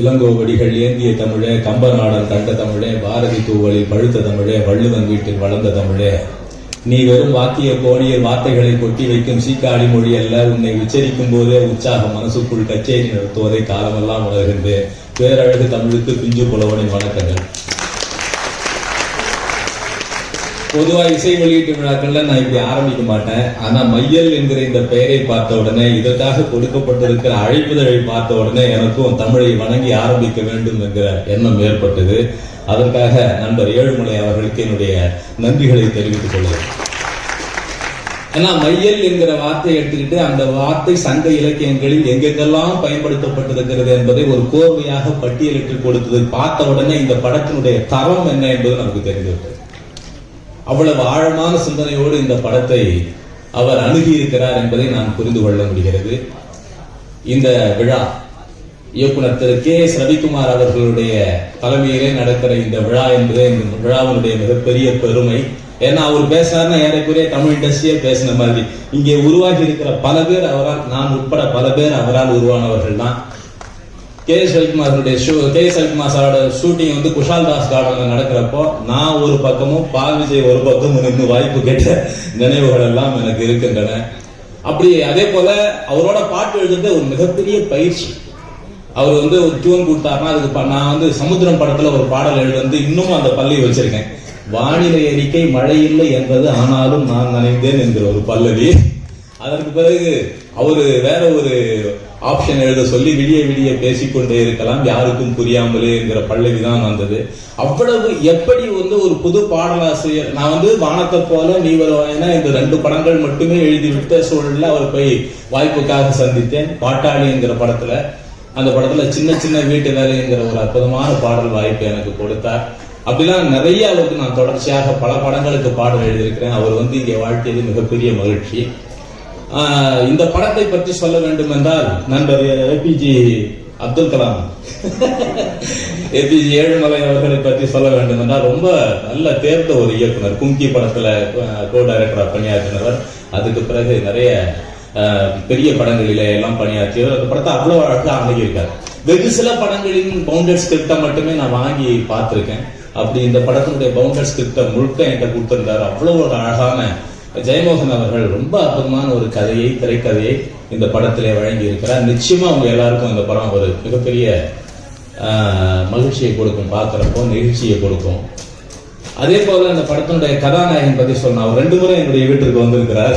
இளங்கோவடிகள் ஏந்திய தமிழே கம்பநாடன் கண்ட தமிழே பாரதி தூவலில் பழுத்த தமிழே வள்ளுவன் வீட்டில் வளர்ந்த தமிழே. நீ வெறும் வாக்கிய கோணியில் வார்த்தைகளை கொட்டி வைக்கும் சீக்காடி மொழி அல்ல உன்னை உச்சரிக்கும் போதே உற்சாகம் மனசுக்குள் கச்சேரி நடத்துவதை காலமெல்லாம் உணர்கின்றேன். பேரழகு தமிழுக்கு பிஞ்சு புலவனின் வணக்கங்கள். பொதுவா இசை வெளியீட்டு விழாக்கள்ல நான் இப்படி ஆரம்பிக்க மாட்டேன். ஆனா மையல் என்கிற இந்த பெயரை பார்த்த உடனே இதற்காக கொடுக்கப்பட்டிருக்கிற அழைப்புதழை பார்த்த உடனே எனக்கும் தமிழை வணங்கி ஆரம்பிக்க வேண்டும் என்கிற எண்ணம் ஏற்பட்டது. அதற்காக நண்பர் ஏழுமலை அவர்களுக்கு என்னுடைய நன்றிகளை தெரிவித்துக் கொள்கிறேன். ஏன்னா மையல் என்கிற வார்த்தையை எடுத்துக்கிட்டு அந்த வார்த்தை சங்க இலக்கியங்களில் எங்கெங்கெல்லாம் பயன்படுத்தப்பட்டிருக்கிறது என்பதை ஒரு கோர்வையாக பட்டியலிட்டு கொடுத்தது பார்த்த உடனே இந்த படத்தினுடைய தரம் என்ன என்பது நமக்கு தெரிந்துவிட்டது அவ்வளவு ஆழமான சிந்தனையோடு இந்த படத்தை அவர் அணுகியிருக்கிறார் என்பதை நான் புரிந்து கொள்ள முடிகிறது. இந்த விழா இயக்குனர் திரு கே எஸ் ரவிக்குமார் அவர்களுடைய தலைமையிலே நடக்கிற இந்த விழா என்பது இந்த விழாவினுடைய மிகப்பெரிய பெருமை. ஏன்னா அவர் பேசினார்னா ஏறக்குறைய தமிழ் இண்டஸ்ட்ரியே பேசின மாதிரி. இங்கே உருவாகி இருக்கிற பல பேர் அவரால் நான் உட்பட பல பேர் அவரால் உருவானவர்கள் தான். கே எஸ் ரவிக்குமாரோட ஷூ கே எஸ் ரவிக்குமார் சாரோட ஷூட்டிங் வந்து குஷால் தாஸ் கார்டன்ல நடக்கிறப்போ நான் ஒரு பக்கமும் பால் விஜய் ஒரு பக்கமும் நின்று வாய்ப்பு கேட்ட நினைவுகள் எல்லாம் எனக்கு இருக்கின்றன. அப்படி அதே போல அவரோட பாட்டு எழுதுறது ஒரு மிகப்பெரிய பயிற்சி. அவர் வந்து ஒரு டியூன் கொடுத்தாருன்னா அதுக்கு நான் வந்து சமுத்திரம் படத்துல ஒரு பாடல் எழுது வந்து இன்னமும் அந்த பள்ளி வச்சிருக்கேன். வானிலை அறிக்கை மழை இல்லை என்பது ஆனாலும் நான் நினைந்தேன் என்கிற ஒரு பல்லவி. அதற்கு பிறகு அவரு வேற ஒரு ஆப்ஷன் எழுத சொல்லி விடிய விடிய பேசிக்கொண்டே இருக்கலாம். யாருக்கும் புரியாமலே என்கிற பல்லவி தான் வந்தது. அவ்வளவு எப்படி வந்து ஒரு புது பாடலாசிரியர் நான் வந்து வானத்தை போல நீ இந்த ரெண்டு படங்கள் மட்டுமே எழுதி விட்ட சூழல்ல அவர் போய் வாய்ப்புக்காக சந்தித்தேன். பாட்டாளி என்கிற படத்துல அந்த படத்துல சின்ன சின்ன வீட்டு வேலைங்கிற ஒரு அற்புதமான பாடல் வாய்ப்பு எனக்கு கொடுத்தார். அப்படிலாம் நிறைய அவருக்கு நான் தொடர்ச்சியாக பல படங்களுக்கு பாடல் எழுதியிருக்கிறேன். அவர் வந்து இங்கே வாழ்க்கையில் மிகப்பெரிய மகிழ்ச்சி. இந்த படத்தை பற்றி சொல்ல வேண்டும் என்றால் நண்பர் ஏபிஜி அப்துல் கலாம். ஏபிஜி ஏழுமலை அவர்களை பற்றி சொல்ல வேண்டும் என்றால் ரொம்ப நல்ல தேர்ந்த ஒரு இயக்குனர் கும்கி படத்துல கோ டைரக்டரா பணியாற்றினவர். அதுக்கு பிறகு நிறைய பெரிய படங்களில எல்லாம் பணியாற்றியவர். அந்த படத்தை அவ்வளவு அழகா அணுகியிருக்காரு. வெகு சில படங்களின் பவுண்டட் ஸ்கிரிப்டை மட்டுமே நான் வாங்கி பார்த்திருக்கேன். அப்படி இந்த படத்தினுடைய பவுண்டட் ஸ்கிரிப்டை முழுக்க என்கிட்ட கொடுத்திருந்தார். அவ்வளவு ஒரு அழகான ஜெயமோகன் அவர்கள் ரொம்ப அற்புதமான ஒரு கதையை திரைக்கதையை இந்த படத்திலே வழங்கி இருக்கிறார் நிச்சயமா அவங்க எல்லாருக்கும் இந்த படம் ஒரு மிகப்பெரிய மகிழ்ச்சியை கொடுக்கும். பார்க்குறப்போ நெகிழ்ச்சியை கொடுக்கும். அதே போல அந்த படத்தினுடைய கதாநாயகன் பத்தி சொன்ன அவர் ரெண்டு முறை என்னுடைய வீட்டிற்கு வந்திருக்கிறார்.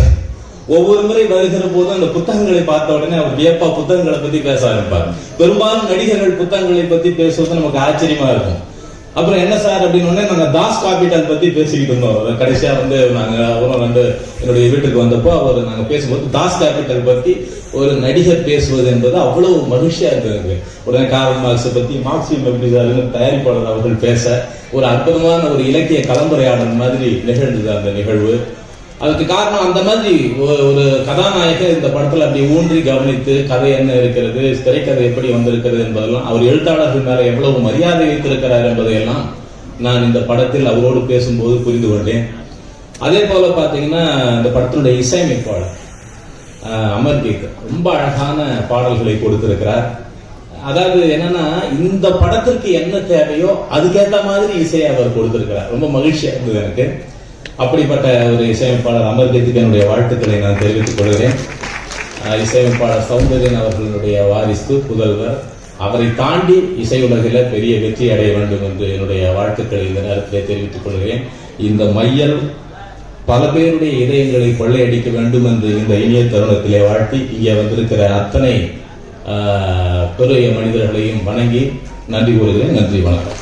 ஒவ்வொரு முறை வருகிற போதும் அந்த புத்தகங்களை பார்த்த உடனே அவர் வியப்பா புத்தகங்களை பத்தி பேச ஆரம்பிப்பார். பெரும்பாலும் நடிகர்கள் புத்தகங்களை பத்தி பேசுவது நமக்கு ஆச்சரியமா இருக்கும். அப்புறம் என்ன சார் அப்படின்னு உடனே நாங்க தாஸ் காபிட்டல் பத்தி பேசிக்கிட்டு இருந்தோம். கடைசியா வந்து நாங்க அவரும் வந்து என்னுடைய வீட்டுக்கு வந்தப்போ அவர் நாங்க பேசும்போது தாஸ் காபிட்டல் பத்தி ஒரு நடிகர் பேசுவது என்பது அவ்வளவு மகிழ்ச்சியா இருந்தது. உடனே காரல் மார்க்ஸ் பத்தி மார்க்சியம் எப்படி சார் தயாரிப்பாளர் அவர்கள் பேச ஒரு அற்புதமான ஒரு இலக்கிய கலந்துரையாடல் மாதிரி நிகழ்ந்தது அந்த நிகழ்வு. அதுக்கு காரணம் அந்த மாதிரி ஒரு கதாநாயகர் இந்த படத்துல அப்படி ஊன்றி கவனித்து கதை என்ன இருக்கிறது திரைக்கதை எப்படி வந்திருக்கிறது என்பதெல்லாம் அவர் எழுத்தாளர்கள் மேல எவ்வளவு மரியாதை வைத்திருக்கிறார் என்பதையெல்லாம் நான் இந்த படத்தில் அவரோடு பேசும்போது புரிந்து கொண்டேன். அதே போல பாத்தீங்கன்னா இந்த படத்தினுடைய இசையமைப்பாளர் அமர் அமர்தீப் ரொம்ப அழகான பாடல்களை கொடுத்திருக்கிறார். அதாவது என்னன்னா இந்த படத்திற்கு என்ன தேவையோ அதுக்கேற்ற மாதிரி இசையை அவர் கொடுத்திருக்கிறார். ரொம்ப மகிழ்ச்சியா இருந்தது எனக்கு. அப்படிப்பட்ட ஒரு இசையமைப்பாளர் அமர்தீத்துக்கு என்னுடைய வாழ்த்துக்களை நான் தெரிவித்துக் கொள்கிறேன். ஆஹ் இசையமைப்பாளர் சௌந்தர்யன் அவர்களுடைய வாரிசு புதல்வர். அவரை தாண்டி இசை உலகில் பெரிய வெற்றி அடைய வேண்டும் என்று என்னுடைய வாழ்த்துக்களை இந்த நேரத்திலே தெரிவித்துக் கொள்கிறேன். இந்த மையல் பல பேருடைய இதயங்களை கொள்ளையடிக்க வேண்டும் என்று இந்த இனிய தருணத்திலே வாழ்த்தி இங்கே வந்திருக்கிற அத்தனை ஆஹ், பெரிய மனிதர்களையும் வணங்கி நன்றி கூறுகிறேன். நன்றி வணக்கம்.